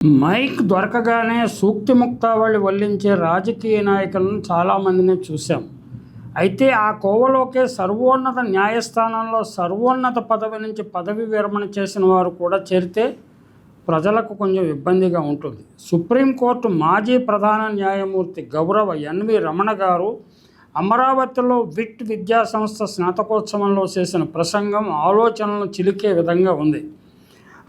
Mic దొరకగానే సూక్తి ముక్తావళి వల్లించే రాజకీయ నాయకులను చాలామందిని చూశాం. అయితే ఆ కోవలోకే సర్వోన్నత న్యాయస్థానంలో సర్వోన్నత పదవి నుంచి పదవి విరమణ చేసిన వారు కూడా చేరితే ప్రజలకు కొంచెం ఇబ్బందిగా ఉంటుంది. సుప్రీంకోర్టు మాజీ ప్రధాన న్యాయమూర్తి గౌరవ ఎన్వి రమణ గారు అమరావతిలో విట్ విద్యా సంస్థ స్నాతకోత్సవంలో చేసిన ప్రసంగం ఆలోచనలను చిలికే విధంగా ఉంది.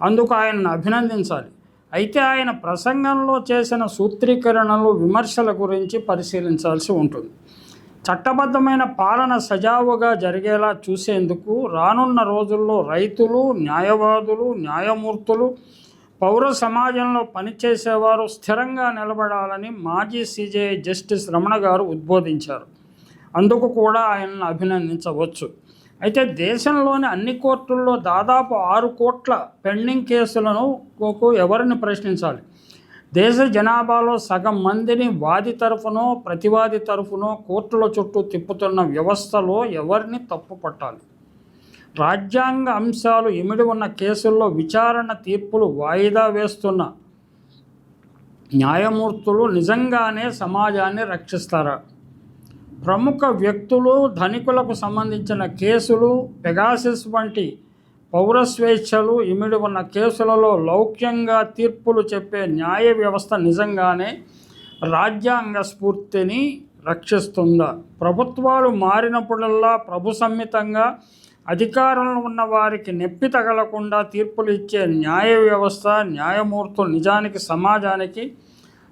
అందుకు ఆయనను అభినందించాలి. అయితే ఆయన ప్రసంగంలో చేసిన సూత్రీకరణలు విమర్శల గురించి పరిశీలించాల్సి ఉంటుంది. చట్టబద్ధమైన పాలన సజావుగా జరిగేలా చూసేందుకు రానున్న రోజుల్లో రైతులు న్యాయవాదులు న్యాయమూర్తులు పౌర సమాజంలో పనిచేసేవారు స్థిరంగా నిలబడాలని మాజీ సీజేఐ జస్టిస్ రమణ గారు ఉద్బోధించారు. అందుకు కూడా ఆయనను అభినందించవచ్చు. అయితే దేశంలోని అన్ని కోర్టుల్లో దాదాపు ఆరు కోట్ల పెండింగ్ కేసులను ఎవరిని ప్రశ్నించాలి? దేశ జనాభాలో సగం మందిని వాది తరఫునో ప్రతివాది తరఫునో కోర్టుల చుట్టూ తిప్పుతున్న వ్యవస్థలో ఎవరిని తప్పు పట్టాలి? రాజ్యాంగ అంశాలు ఇమిడి ఉన్న కేసుల్లో విచారణ తీర్పులు వాయిదా వేస్తున్న న్యాయమూర్తులు నిజంగానే సమాజాన్ని రక్షిస్తారా? ప్రముఖ వ్యక్తులు ధనికులకు సంబంధించిన కేసులు పెగాసిస్ వంటి పౌర స్వేచ్ఛలు ఇమిడి ఉన్న కేసులలో లౌక్యంగా తీర్పులు చెప్పే న్యాయ వ్యవస్థ నిజంగానే రాజ్యాంగ స్ఫూర్తిని రక్షిస్తుందా? ప్రభుత్వాలు మారినప్పుడల్లా ప్రభు సమ్మితంగా అధికారంలో ఉన్న వారికి నెప్పి తగలకుండా తీర్పులు ఇచ్చే న్యాయ వ్యవస్థ న్యాయమూర్తులు నిజానికి సమాజానికి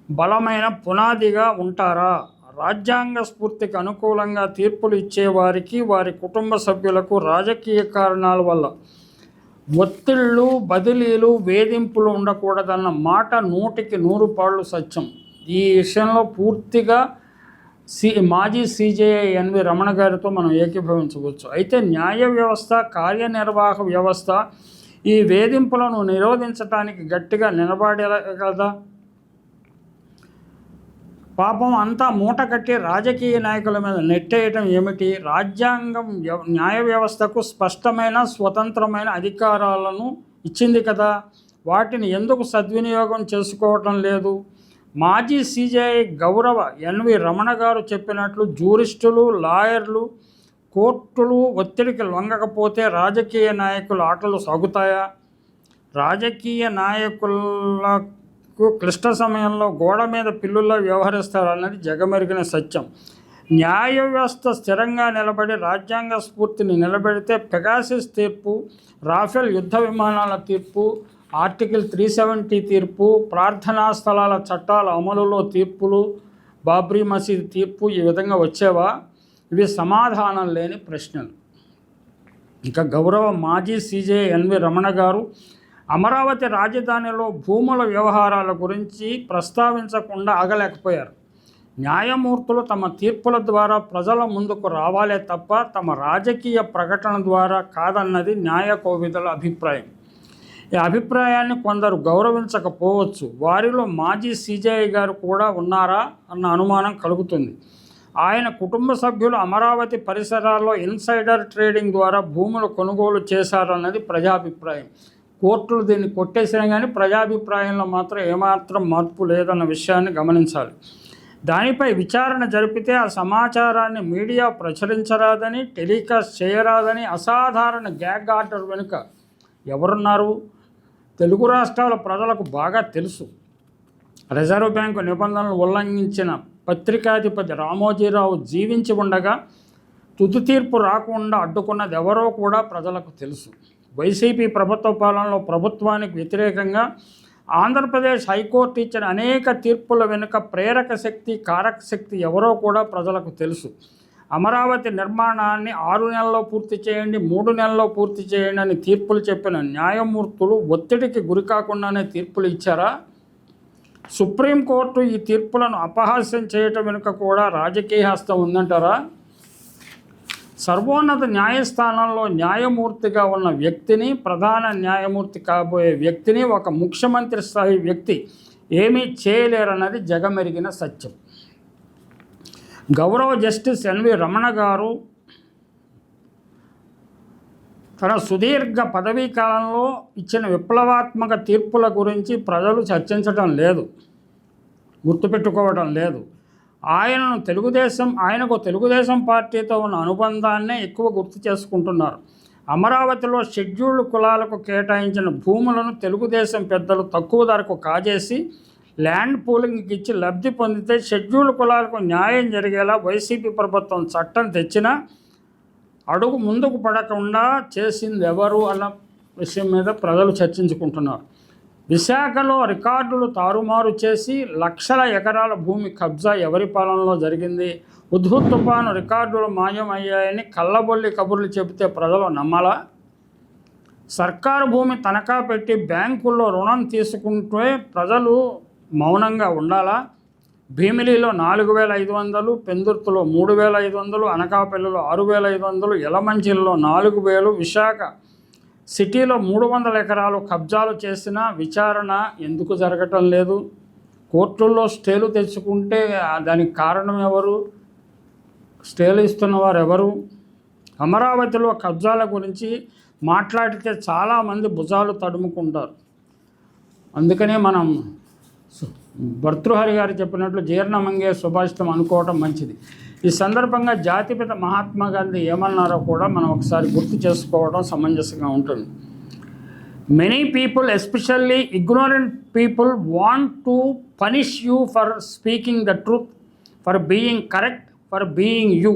బలమైన పునాదిగా ఉంటారా? రాజ్యాంగ స్ఫూర్తికి అనుకూలంగా తీర్పులు ఇచ్చేవారికి వారి కుటుంబ సభ్యులకు రాజకీయ కారణాల వల్ల ఒత్తిళ్ళు బదిలీలు వేధింపులు ఉండకూడదన్న మాట నూటికి నూరు పాళ్ళు సత్యం. ఈ విషయంలో పూర్తిగా సి మాజీ సిజేఐ ఎన్వి రమణ గారితో మనం ఏకీభవించవచ్చు. అయితే న్యాయ వ్యవస్థ కార్యనిర్వాహక వ్యవస్థ ఈ వేధింపులను నిరోధించడానికి గట్టిగా నిలబడగలదా పాపం అంతా మూట కట్టి రాజకీయ నాయకుల మీద నెట్టేయటం ఏమిటి? రాజ్యాంగం వ్యవ- న్యాయ వ్యవస్థకు స్పష్టమైన స్వతంత్రమైన అధికారాలను ఇచ్చింది కదా. వాటిని ఎందుకు సద్వినియోగం చేసుకోవటం లేదు? మాజీ సిజేఐ గౌరవ ఎన్వి రమణ గారు చెప్పినట్లు జూరిస్టులు లాయర్లు కోర్టులు ఒత్తిడికి లొంగకపోతే రాజకీయ నాయకుల ఆటలు సాగుతాయా? రాజకీయ నాయకుల క్లిష్ట సమయంలో గోడ మీద పిల్లుల్లో వ్యవహరిస్తారన్నది జగమెరిగిన సత్యం. న్యాయ వ్యవస్థ స్థిరంగా నిలబడి రాజ్యాంగ స్ఫూర్తిని నిలబెడితే పెగాసిస్ తీర్పు రాఫెల్ యుద్ధ విమానాల తీర్పు ఆర్టికల్ త్రీ సెవెంటీ తీర్పు ప్రార్థనా స్థలాల చట్టాల అమలులో తీర్పులు బాబ్రీ మసీద్ తీర్పు ఈ విధంగా వచ్చేవా? ఇవి సమాధానం లేని ప్రశ్నలు. ఇంకా గౌరవ మాజీ సీజే ఎన్వి రమణ గారు అమరావతి రాజధానిలో భూముల వ్యవహారాల గురించి ప్రస్తావించకుండా ఆగలేకపోయారు. న్యాయమూర్తులు తమ తీర్పుల ద్వారా ప్రజల ముందుకు రావాలే తప్ప తమ రాజకీయ ప్రకటన ద్వారా కాదన్నది న్యాయ కోవిదుల అభిప్రాయం. ఈ అభిప్రాయాన్ని కొందరు గౌరవించకపోవచ్చు. వారిలో మాజీ సీజేఐ గారు కూడా ఉన్నారా అన్న అనుమానం కలుగుతుంది. ఆయన కుటుంబ సభ్యులు అమరావతి పరిసరాల్లో ఇన్సైడర్ ట్రేడింగ్ ద్వారా భూములు కొనుగోలు చేశారన్నది ప్రజాభిప్రాయం. కోర్టులు దీన్ని కొట్టేసినా కానీ ప్రజాభిప్రాయంలో మాత్రం ఏమాత్రం మార్పు లేదన్న విషయాన్ని గమనించాలి. దానిపై విచారణ జరిపితే ఆ సమాచారాన్ని మీడియా ప్రచురించరాదని టెలికాస్ట్ చేయరాదని అసాధారణ గ్యాగ్ ఆర్డర్ వెనుక ఎవరున్నారు? తెలుగు రాష్ట్రాల ప్రజలకు బాగా తెలుసు. రిజర్వ్ బ్యాంకు నిబంధనలు ఉల్లంఘించిన పత్రికాధిపతి రామోజీరావు జీవించి ఉండగా తుది తీర్పు రాకుండా అడ్డుకున్నది ఎవరో కూడా ప్రజలకు తెలుసు. వైసీపీ ప్రభుత్వ పాలనలో ప్రభుత్వానికి వ్యతిరేకంగా ఆంధ్రప్రదేశ్ హైకోర్టు ఇచ్చిన అనేక తీర్పుల వెనుక ప్రేరక శక్తి కారక శక్తి ఎవరో కూడా ప్రజలకు తెలుసు. అమరావతి నిర్మాణాన్ని ఆరు నెలల్లో పూర్తి చేయండి మూడు నెలల్లో పూర్తి చేయండి అని తీర్పులు చెప్పిన న్యాయమూర్తులు ఒత్తిడికి గురి కాకుండానే తీర్పులు ఇచ్చారా? సుప్రీంకోర్టు ఈ తీర్పులను అపహాస్యం చేయటం వెనుక కూడా రాజకీయ హస్తం ఉందంటారా? సర్వోన్నత న్యాయస్థానంలో న్యాయమూర్తిగా ఉన్న వ్యక్తిని ప్రధాన న్యాయమూర్తి కాబోయే వ్యక్తిని ఒక ముఖ్యమంత్రి స్థాయి వ్యక్తి ఏమీ చేయలేరన్నది జగమెరిగిన సత్యం. గౌరవ జస్టిస్ ఎన్వి రమణ గారు తన సుదీర్ఘ పదవీ కాలంలో ఇచ్చిన విప్లవాత్మక తీర్పుల గురించి ప్రజలు చర్చించడం లేదు గుర్తుపెట్టుకోవడం లేదు. ఆయనను తెలుగుదేశం ఆయనకు తెలుగుదేశం పార్టీతో ఉన్న అనుబంధాన్నే ఎక్కువ గుర్తు చేసుకుంటున్నారు. అమరావతిలో షెడ్యూల్డ్ కులాలకు కేటాయించిన భూములను తెలుగుదేశం పెద్దలు తక్కువ ధరకు కాజేసి ల్యాండ్ పూలింగ్కి ఇచ్చి లబ్ధి పొందితే షెడ్యూల్డ్ కులాలకు న్యాయం జరిగేలా వైసీపీ ప్రభుత్వం చట్టం తెచ్చినా అడుగు ముందుకు పడకుండా చేసింది ఎవరు అన్న విషయం మీద ప్రజలు చర్చించుకుంటున్నారు. విశాఖలో రికార్డులు తారుమారు చేసి లక్షల ఎకరాల భూమి కబ్జా ఎవరి పాలనలో జరిగింది? ఉద్భుత్ తుఫాను రికార్డులు మాయమయ్యాయని కళ్ళబొల్లి కబుర్లు చెబితే ప్రజలు నమ్మాలా? సర్కారు భూమి తనఖా పెట్టి బ్యాంకుల్లో రుణం తీసుకుంటే ప్రజలు మౌనంగా ఉండాలా? భీమిలిలో నాలుగు వేల ఐదు వందలు పెందుర్తిలో మూడు వేల ఐదు వందలు అనకాపల్లిలో ఆరు వేల ఐదు వందలు ఎలమంచిలో నాలుగు వేలు విశాఖ సిటీలో మూడు వందల ఎకరాలు కబ్జాలు చేసిన విచారణ ఎందుకు జరగటం లేదు? కోర్టుల్లో స్టేలు తెచ్చుకుంటే దానికి కారణం ఎవరు? స్టేలు ఇస్తున్నవారు ఎవరు అమరావతిలో కబ్జాల గురించి మాట్లాడితే చాలామంది భుజాలు తడుముకుంటారు. అందుకనే మనం భర్తృహరి గారు చెప్పినట్లు జీర్ణమంగే సుభాషితం అనుకోవటం మంచిది. ఈ సందర్భంగా జాతిపిత మహాత్మా గాంధీ ఏమన్నారో కూడా మనం ఒకసారి గుర్తు చేసుకోవడం సమంజసంగా ఉంటుంది. Many people especially ignorant people want to punish you for speaking the truth for being correct for being you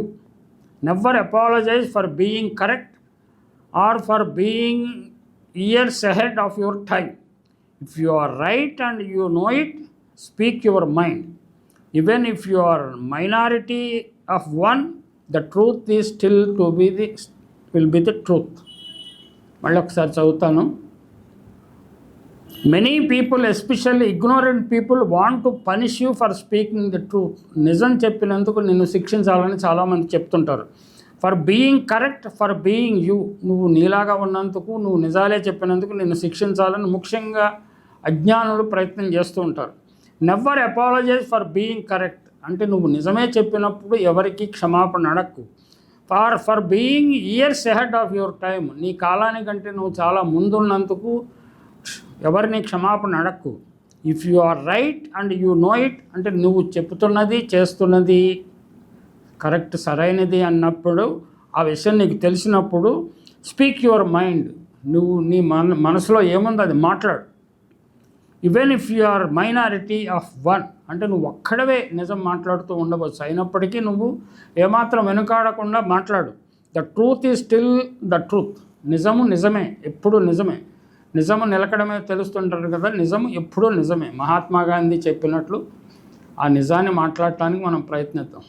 never apologize for being correct or for being years ahead of your time if you are right and you know it speak your mind even if you are minority of one the truth is still to be the will be the truth మళ్ళీ ఒకసారి చదువుతాను. Many people especially ignorant people want to punish you for speaking the truth నిజం చెప్పినందుకు నిన్ను శిక్షించాలని చాలామంది చెప్తుంటారు. For being correct for being you నువ్వు నీలాగా ఉన్నందుకు నువ్వు నిజాలే చెప్పినందుకు నిన్ను శిక్షించాలని ముఖ్యంగా అజ్ఞానులు ప్రయత్నం చేస్తూ ఉంటారు. Never apologize for being correct అంటే నువ్వు నిజమే చెప్పినప్పుడు ఎవరికి క్షమాపణ అడక్కు. Far for being years ahead of your time నీ కాలానికంటే నువ్వు చాలా ముందున్నందుకు ఎవరిని క్షమాపణ అడక్కు. If you are right and you know it అంటే నువ్వు చెప్తున్నది చేస్తున్నది కరెక్ట్ సరైనది అన్నప్పుడు ఆ విషయం నీకు తెలిసినప్పుడు స్పీక్ యువర్ మైండ్. నువ్వు నీ మన మనసులో ఏముంది అది? మాట్లాడు. Even if you are minority of one అంటే నువ్వు ఒక్కడవే నిజం మాట్లాడుతూ ఉండవచ్చు. అయినప్పటికీ నువ్వు ఏమాత్రం వెనుకాడకుండా మాట్లాడు. The truth is still the truth నిజము నిజమే ఎప్పుడు నిజమే. నిజము నిలకడమే తెలుస్తుంటారు కదా నిజము ఎప్పుడూ నిజమే. మహాత్మా గాంధీ చెప్పినట్లు ఆ నిజాన్ని మాట్లాడటానికి మనం ప్రయత్నిద్దాం.